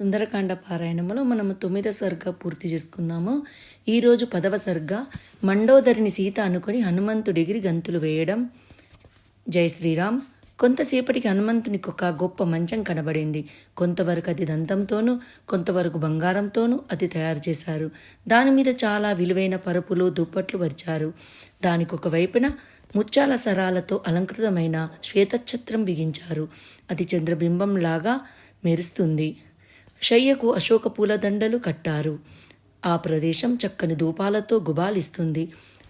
సుందరకాండ పారాయణములో మనము తొమ్మిదో సరిగ్గా పూర్తి చేసుకున్నాము. ఈరోజు పదవ సర్గ మండోదరిని సీత అనుకొని హనుమంతుడిగిరి గంతులు వేయడం. జై శ్రీరామ్. కొంతసేపటికి హనుమంతునికి ఒక గొప్ప మంచం కనబడింది. కొంతవరకు అది దంతంతోనూ కొంతవరకు బంగారంతోనూ అది తయారు చేశారు. దాని మీద చాలా విలువైన పరుపులు దుప్పట్లు పరిచారు. దానికి ఒక వైపున ముత్యాల సరాలతో అలంకృతమైన శ్వేతఛత్రం బిగించారు. అది చంద్రబింబంలాగా మెరుస్తుంది. శయ్యకు అశోక పూల దండలు కట్టారు. ఆ ప్రదేశం చక్కని ధూపాలతో గుబాలిస్తుంది.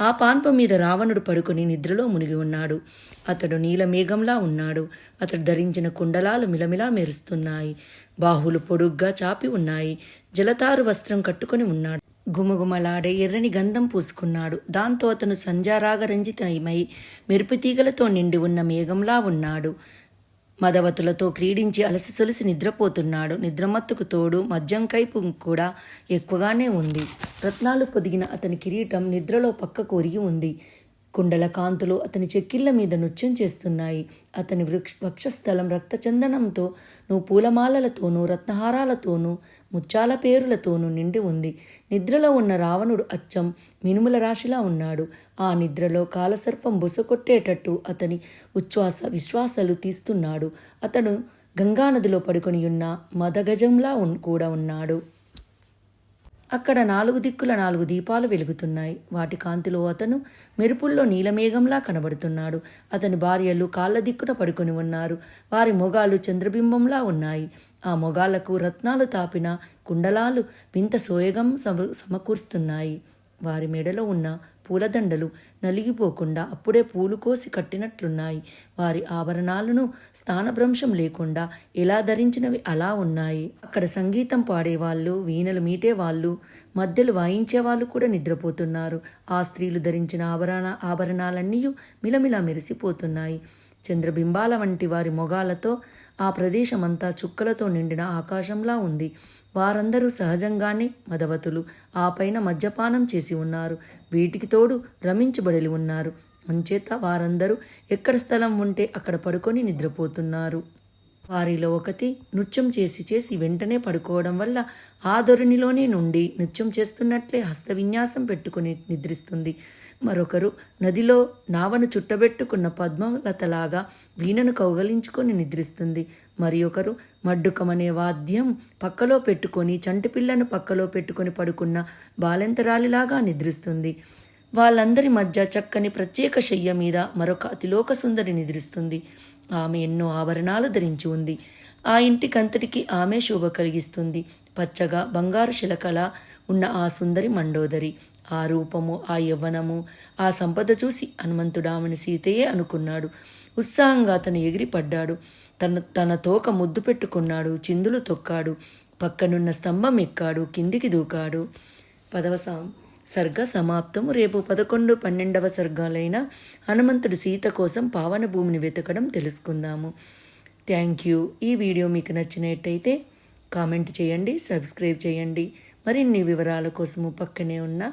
ఆ పాన్ప మీద రావణుడు పడుకొని నిద్రలో మునిగి ఉన్నాడు. అతడు నీలమేఘంలా ఉన్నాడు. అతడు ధరించిన కుండలాలు మిలమిలా మెరుస్తున్నాయి. బాహులు పొడుగ్గా చాపి ఉన్నాయి. జలతారు వస్త్రం కట్టుకొని ఉన్నాడు. గుమగుమలాడే ఎర్రని గంధం పూసుకున్నాడు. దాంతో అతను సంజారాగరంజితమై మెరుపుతీగలతో నిండి ఉన్న మేఘంలా ఉన్నాడు. మదవతులతో క్రీడించి అలసి సొలిసి నిద్రపోతున్నాడు. నిద్రమత్తుకు తోడు మద్యం కైపు కూడా ఎక్కువగానే ఉంది. రత్నాలు పొదిగిన అతని కిరీటం నిద్రలో పక్కకు ఒరిగి ఉంది. కుండల కాంతులు అతని చెక్కిళ్ళ మీద నృత్యం చేస్తున్నాయి. అతని వృక్ష వక్షస్థలం రక్తచందనంతో నువ్వు పూలమాలలతోనూ రత్నహారాలతోనూ ముత్యాల పేరులతోనూ నిండి ఉంది. నిద్రలో ఉన్న రావణుడు అచ్చం మినుముల రాశిలా ఉన్నాడు. ఆ నిద్రలో కాలసర్పం బుసకొట్టేటట్టు అతని ఉచ్ఛ్వాస విశ్వాసాలు తీస్తున్నాడు. అతను గంగానదిలో పడుకొని ఉన్న మదగజంలా ఉన్ కూడా ఉన్నాడు. అక్కడ నాలుగు దిక్కుల నాలుగు దీపాలు వెలుగుతున్నాయి. వాటి కాంతిలో అతను మెరుపుల్లో నీలమేఘంలా కనబడుతున్నాడు. అతని భార్యలు కాళ్ళ దిక్కున పడుకొని ఉన్నారు. వారి మొగాలు చంద్రబింబంలా ఉన్నాయి. ఆ మొగాలకు రత్నాలు తాపిన కుండలాలు వింత సోయగం సమ సమకూరుస్తున్నాయి. వారి మెడలో ఉన్న పూలదండలు నలిగిపోకుండా అప్పుడే పూలు కోసి కట్టినట్లున్నాయి. వారి ఆభరణాలను స్థానభ్రంశం లేకుండా ఎలా ధరించినవి అలా ఉన్నాయి. అక్కడ సంగీతం పాడేవాళ్ళు వీణలు మీటేవాళ్ళు మధ్యలు వాయించే వాళ్ళు కూడా నిద్రపోతున్నారు. ఆ స్త్రీలు ధరించిన ఆభరణ ఆభరణాలన్నీ మిలమిలా మెరిసిపోతున్నాయి. చంద్రబింబాల వంటి వారి మొగాలతో ఆ ప్రదేశమంతా చుక్కలతో నిండిన ఆకాశంలా ఉంది. వారందరూ సహజంగానే మదవతులు. ఆ పైన మద్యపానం చేసి ఉన్నారు. వీటికి తోడు రమించబడి ఉన్నారు. అంచేత వారందరూ ఎక్కడ స్థలం ఉంటే అక్కడ పడుకొని నిద్రపోతున్నారు. వారిలో ఒకటి నృత్యం చేసి చేసి వెంటనే పడుకోవడం వల్ల ఆ ధోరణిలోనే నుండి నృత్యం చేస్తున్నట్లే హస్త విన్యాసం పెట్టుకుని నిద్రిస్తుంది. మరొకరు నదిలో నావను చుట్టబెట్టుకున్న పద్మలతలాగా వీణను కౌగలించుకొని నిద్రిస్తుంది. మరి ఒకరు మడ్డుకమనే వాద్యం పక్కలో పెట్టుకొని చంటిపిల్లను పక్కలో పెట్టుకొని పడుకున్న బాలెంతరాలిలాగా నిద్రిస్తుంది. వాళ్ళందరి మధ్య చక్కని ప్రత్యేక శయ్య మీద మరొక అతిలోక సుందరి నిద్రిస్తుంది. ఆమె ఎన్నో ఆభరణాలు ధరించి ఉంది. ఆ ఇంటికంతటికి ఆమె శోభ కలిగిస్తుంది. పచ్చగా బంగారు శిలకల ఉన్న ఆ సుందరి మండోదరి. ఆ రూపము ఆ యవ్వనము ఆ సంపద చూసి హనుమంతుడామని సీతయే అనుకున్నాడు. ఉత్సాహంగా అతను ఎగిరిపడ్డాడు. తన తన తోక ముద్దు పెట్టుకున్నాడు చిందులు తొక్కాడు పక్కనున్న స్తంభం ఎక్కాడు కిందికి దూకాడు. పదవ సర్గ సమాప్తము. రేపు పదకొండు పన్నెండవ సర్గాలైన హనుమంతుడు సీత కోసం పావన భూమిని వెతకడం తెలుసుకుందాము. Thank you. ఈ వీడియో మీకు నచ్చినట్టయితే కామెంట్ చేయండి సబ్స్క్రైబ్ చేయండి. మరిన్ని వివరాల కోసము పక్కనే ఉన్న